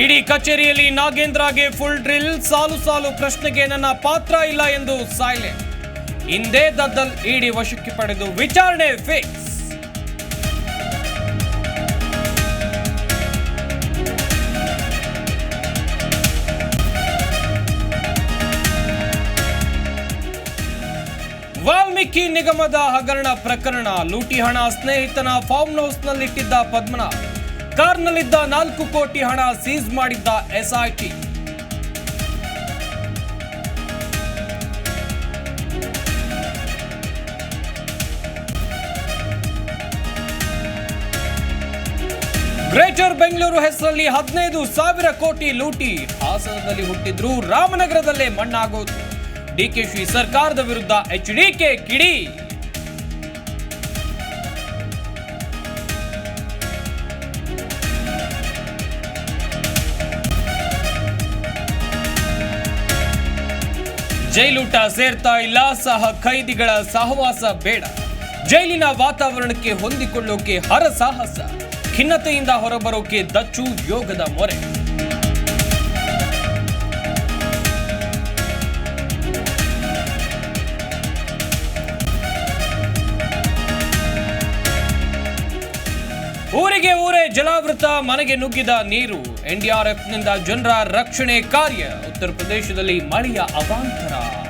ಇಡಿ ಕಚೇರಿಯಲ್ಲಿ ನಾಗೇಂದ್ರಗೆ full drill ಸಾಲು ಸಾಲು ಪ್ರಶ್ನೆಗೆ ನನ್ನ ಪಾತ್ರ ಇಲ್ಲ ಎಂದು ಸೈಲೆಂಟ್ ಹಿಂದೆ ದದ್ದಲ್ ಇಡಿ ವಶಕ್ಕೆ ಪಡೆದು ವಿಚಾರಣೆ ಫಿಕ್ಸ್ ವಾಲ್ಮೀಕಿ ನಿಗಮದ ಹಗರಣ ಪ್ರಕರಣ, ಲೂಟಿ ಹಣ ಸ್ನೇಹಿತನ ಫಾರ್ಮ್ ಹೌಸ್ನಲ್ಲಿಟ್ಟಿದ್ದ ಪದ್ಮನಾಭ್. ಕಾರ್ನಲ್ಲಿದ್ದ ನಾಲ್ಕು ಕೋಟಿ ಹಣ ಸೀಸ್ ಮಾಡಿದ್ದ ಎಸ್ಐಟಿ ಗ್ರೇಟರ್ ಬೆಂಗಳೂರು ಹೆಸರಲ್ಲಿ ಹದಿನೈದು ಸಾವಿರ ಕೋಟಿ ಲೂಟಿ. ಹಾಸನದಲ್ಲಿ ಹುಟ್ಟಿದ್ರು ರಾಮನಗರದಲ್ಲೇ ಮಣ್ಣಾಗೋದು. ಡಿಕೆಶಿ ಸರ್ಕಾರದ ವಿರುದ್ಧ ಎಚ್ ಡಿ ಕೆ ಕಿಡಿ. ಜೈಲೂಟ ಸೇರ್ತಾ ಇಲ್ಲ, ಸಹ ಖೈದಿಗಳ ಸಹವಾಸ ಬೇಡ. ಜೈಲಿನ ವಾತಾವರಣಕ್ಕೆ ಹೊಂದಿಕೊಳ್ಳೋಕೆ ಹರಸಾಹಸ, ಖಿನ್ನತೆಯಿಂದ ಹೊರಬರೋಕೆ ದಚ್ಚು ಯೋಗದ ಮೊರೆ. ಊರಿಗೆ ಊರೇ ಜಲಾವೃತ ಮನೆಗೆ ನುಗ್ಗಿದ ನೀರು. ಎನ್ಡಿಆರ್ಎಫ್ನಿಂದ ಜನರ ರಕ್ಷಣೆ ಕಾರ್ಯ. ಉತ್ತರ ಪ್ರದೇಶದಲ್ಲಿ ಮಳೆಯ ಅವಾಂತರ.